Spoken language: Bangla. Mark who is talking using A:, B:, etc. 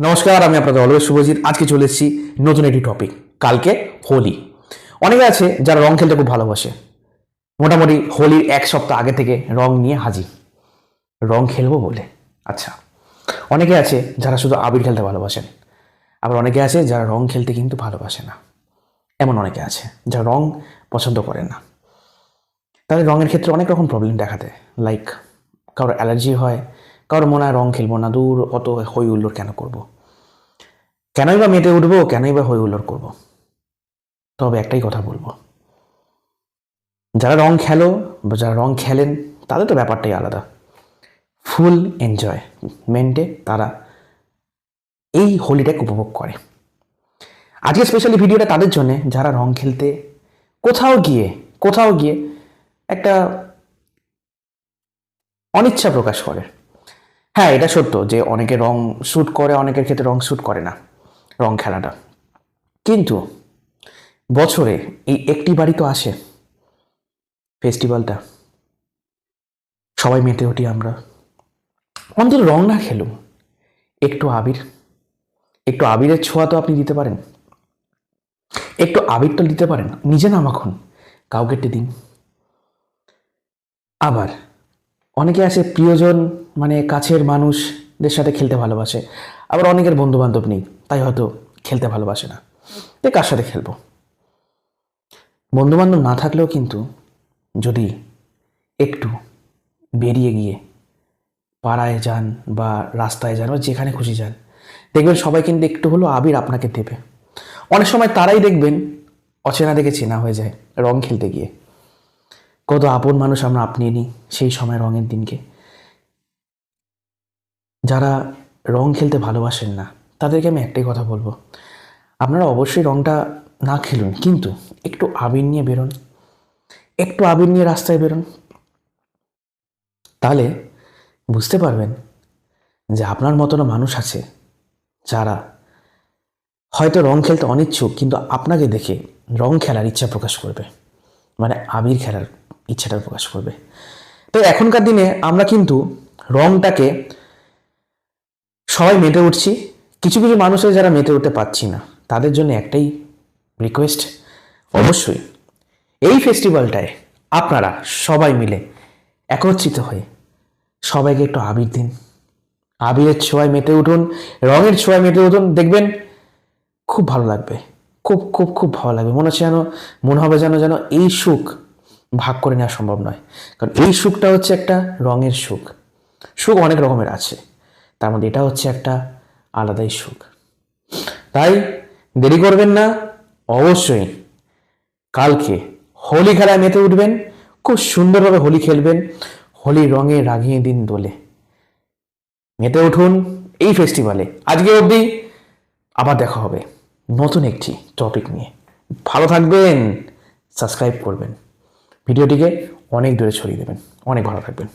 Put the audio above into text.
A: নমস্কার, আমি আপনাদের অলওয়েজ শুভজিৎ। আজকে চলে এসেছি নতুন একটি টপিক কালকে হোলি। অনেকে আছে যারা রং খেলতে খুব ভালোবাসে। মোটামুটি হোলির এক সপ্তাহ আগে থেকে রং নিয়ে হাজির। রং খেলব বলে। আচ্ছা অনেকে আছে যারা শুধু আবির খেলতে ভালোবাসেন। আবার অনেকে আছে যারা রং খেলতে কিন্তু ভালোবাসে না। এমন অনেকে আছে যারা রং পছন্দ করে না। তাদের রঙের ক্ষেত্রে অনেক রকম প্রবলেম দেখা দেয়। লাইক কারোর অ্যালার্জি হয় কারোর মনে হয় রং খেলব না, দূর অত হই হুল্লোড় কেন করব। কেনই বা মেতে উঠবো, কেনই বা হই হুল্লোড় করব? তবে একটাই কথা বলব। যারা রং খেলো বা যারা রং খেলেন, তাদের তো ব্যাপারটাই আলাদা। ফুল এনজয় মেন্টে তারা এই হোলিটাকে উপভোগ করে। আজকে স্পেশালি ভিডিওটা তাদের জন্য, যারা রং খেলতে কোথাও গিয়ে কোথাও গিয়ে একটা অনিচ্ছা প্রকাশ করে। হ্যাঁ এটা সত্য যে অনেকে রং শ্যুট করে, অনেকের ক্ষেত্রে রং শ্যুট করে না, রং খেলাটা। কিন্তু বছরে এই একটি বাড়ি তো আসে ফেস্টিভ্যালটা সবাই মেতে উঠি আমরা। অন্তত রং না খেলুম। একটু আবির। একটু আবিরের ছোঁয়া তো আপনি দিতে পারেন। একটু আবির তো দিতে পারেন। নিজে না মাখুন, কাউকে দিন। আবার অনেকে আছে প্রিয়জন মানে কাছের মানুষদের সাথে খেলতে ভালোবাসে, আবার অনেকের বন্ধু বান্ধব নেই, তাই হয়তো খেলতে ভালোবাসে না। তাই কার সাথে খেলব? বন্ধু বান্ধব না থাকলেও কিন্তু যদি একটু বেরিয়ে গিয়ে পাড়ায় যান বা রাস্তায় যান বা যেখানে খুশি যান, দেখবেন সবাই কিন্তু একটু হলেও আবির আপনাকে দেবে। অনেক সময় তারাই দেখবেন অচেনা দেখে চেনা হয়ে যায় রং খেলতে গিয়ে। কত আপন মানুষ আমরা আপনিয়ে নিই সেই সময় রঙের দিনকে। যারা রং খেলতে ভালোবাসেন না, তাদেরকে আমি একটাই কথা বলব। আপনারা অবশ্যই রংটা না খেলুন, কিন্তু একটু আবির নিয়ে বেরোন, একটু আবির নিয়ে রাস্তায় বেরোন। তাহলে বুঝতে পারবেন যে আপনার মতনও মানুষ আছে যারা হয়তো রং খেলতে অনিচ্ছুক, কিন্তু আপনাকে দেখে রং খেলার ইচ্ছা প্রকাশ করবে। মানে আবির খেলার ইচ্ছাটা প্রকাশ করবে। তো এখনকার দিনে আমরা কিন্তু রংটাকে সবাই মেতে উঠছি। কিছু কিছু মানুষের যারা মেতে উঠতে পারছি না, তাদের জন্য একটাই রিকোয়েস্ট অবশ্যই এই ফেস্টিভ্যালটায় আপনারা সবাই মিলে একত্রিত হয়ে সবাইকে একটু আবির দিন। আবিরের ছোঁয়ায় মেতে উঠুন, রঙের ছোঁয়ায় মেতে উঠুন, দেখবেন খুব ভালো লাগবে। খুব খুব খুব ভালো লাগবে। মনে হচ্ছে যেন, মনে হবে যেন যেন এই সুখ ভাগ করে নেওয়া সম্ভব নয়। কারণ এই সুখটা হচ্ছে একটা রঙের সুখ। সুখ অনেক রকমের আছে। তার মধ্যে এটা হচ্ছে একটা আলাদাই সুখ। তাই দেরি করবেন না। অবশ্যই কালকে হোলি খেলায় মেতে উঠবেন। খুব সুন্দরভাবে হোলি খেলবেন। হোলি রঙে রাগিয়ে দিন দোলে। মেতে উঠুন এই ফেস্টিভ্যালে আজকে অবধি আবার দেখা হবে। নতুন একটি টপিক নিয়ে। ভালো থাকবেন সাবস্ক্রাইব করবেন। ভিডিওটিকে অনেক দূরে ছড়িয়ে দেবেন অনেক ভালো থাকবেন।